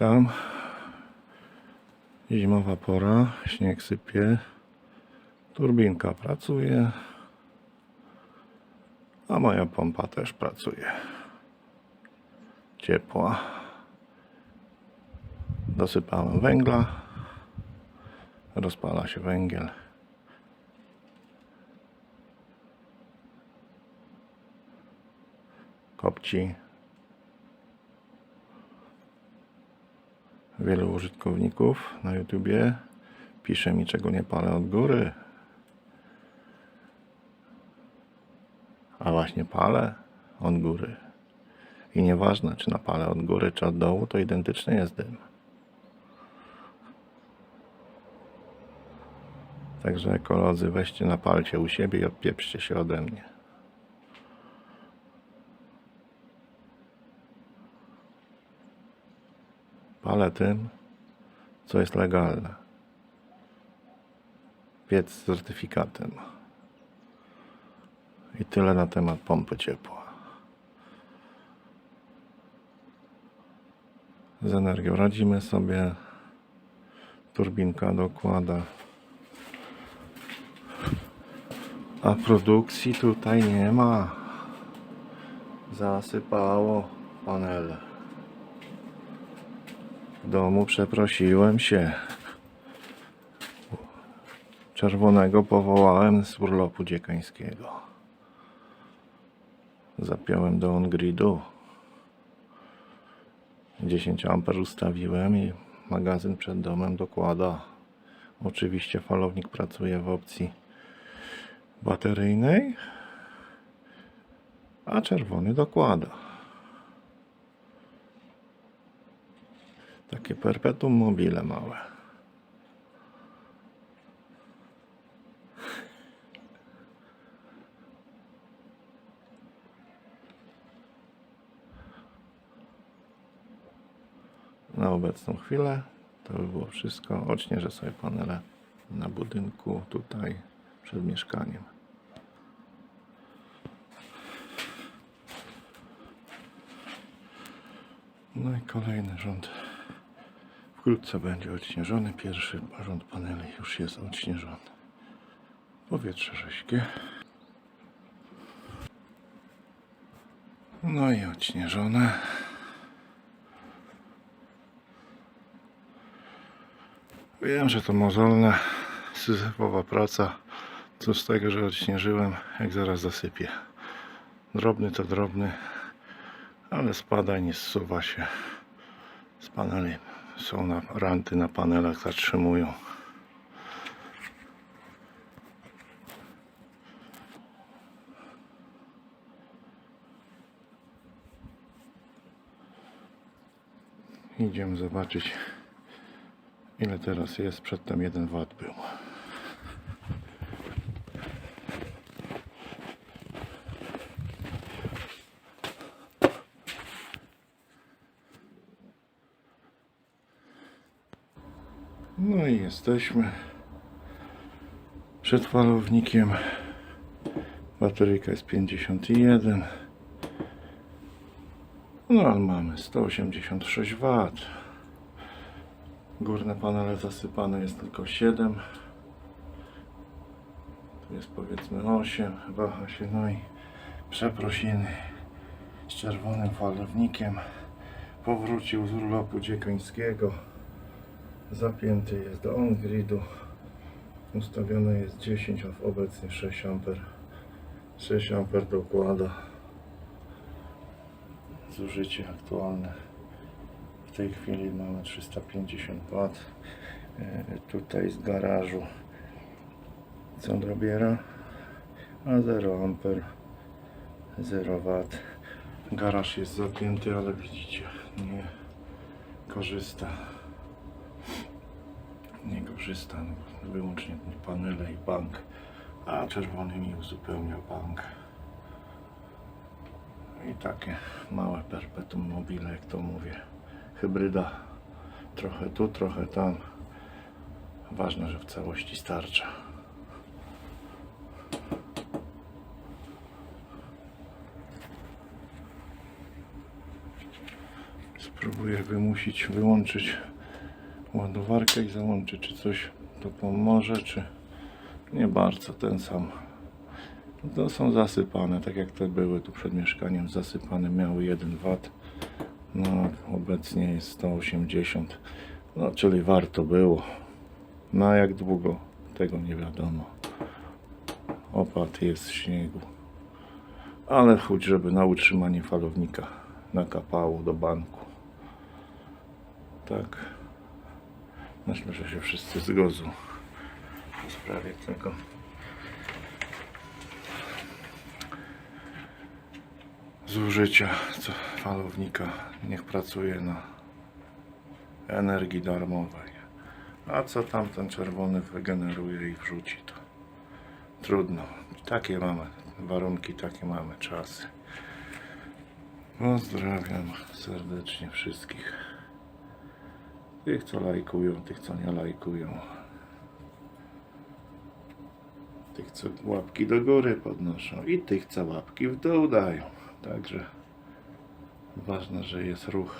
Witam. Zimowa pora, śnieg sypie, turbinka pracuje, a moja pompa też pracuje. Ciepła. Dosypałem węgla, rozpala się węgiel. Kopci. Wielu użytkowników na YouTubie pisze mi, czego nie palę od góry. A właśnie palę od góry. I nieważne, czy napalę od góry, czy od dołu, to identyczny jest dym. Także ekolodzy, weźcie napalcie u siebie i odpieprzcie się ode mnie. Palę tym, co jest legalne. Piec z certyfikatem. I tyle na temat pompy ciepła. Z energią radzimy sobie. Turbinka dokłada. A produkcji tutaj nie ma. Zasypało panele. W domu przeprosiłem się. Czerwonego powołałem z urlopu dziekańskiego. Zapiąłem do on-gridu. 10 amper ustawiłem i magazyn przed domem dokłada. Oczywiście falownik pracuje w opcji bateryjnej, a czerwony dokłada. Takie perpetuum mobile małe. Na obecną chwilę to by było wszystko. Odśnieżę sobie panele na budynku tutaj przed mieszkaniem. No i kolejny rząd wkrótce będzie odśnieżony. Pierwszy rząd paneli już jest odśnieżony. Powietrze rześkie. No i odśnieżone. Wiem, że to mozolna, syzyfowa praca. Cóż z tego, że odśnieżyłem, jak zaraz zasypię. Drobny to drobny, ale spada i nie zsuwa się z paneli. Są na ranty na panelach, zatrzymują. Idziemy zobaczyć ile teraz jest. Przedtem 1 W był. No i jesteśmy przed falownikiem. Bateryjka jest 51. No ale mamy 186 W. Górne panele zasypane jest tylko 7. Tu jest powiedzmy 8. Waha się no i przeprosiny z czerwonym falownikiem. Powrócił z urlopu dziekańskiego. Zapięty jest do on-gridu. Ustawione jest 10, a obecnie 6 A. 6 A dokłada. Zużycie aktualne w tej chwili mamy 350 W. E, Tutaj z garażu co dobiera, a 0 A 0 W. Garaż jest zapięty, ale widzicie, nie korzysta nie korzysta, no, wyłącznie panele i bank, a czerwony mi uzupełnia bank. I takie małe perpetuum mobile, jak to mówię, hybryda, trochę tu, trochę tam. Ważne, że w całości starcza. Próbuję wymusić, wyłączyć ładowarkę i załączyć, czy coś to pomoże, czy nie bardzo ten sam. No To są zasypane, tak jak te były tu przed mieszkaniem, zasypane miały 1 W. No, obecnie jest 180. No, czyli warto było. Na jak długo? Tego nie wiadomo. Opad jest śniegu. Ale choć żeby na utrzymanie falownika nakapało do banku. Tak. Myślę, że się wszyscy zgodzą w sprawie tego. Zużycia falownika niech pracuje na energii darmowej. A co tam ten czerwony wygeneruje i wrzuci to trudno. Takie mamy warunki, takie mamy czasy. Pozdrawiam serdecznie wszystkich. Tych co lajkują, tych co nie lajkują. Tych co łapki do góry podnoszą i tych co łapki w dół dają. Także ważne, że jest ruch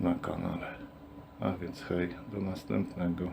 na kanale. A więc hej, do następnego.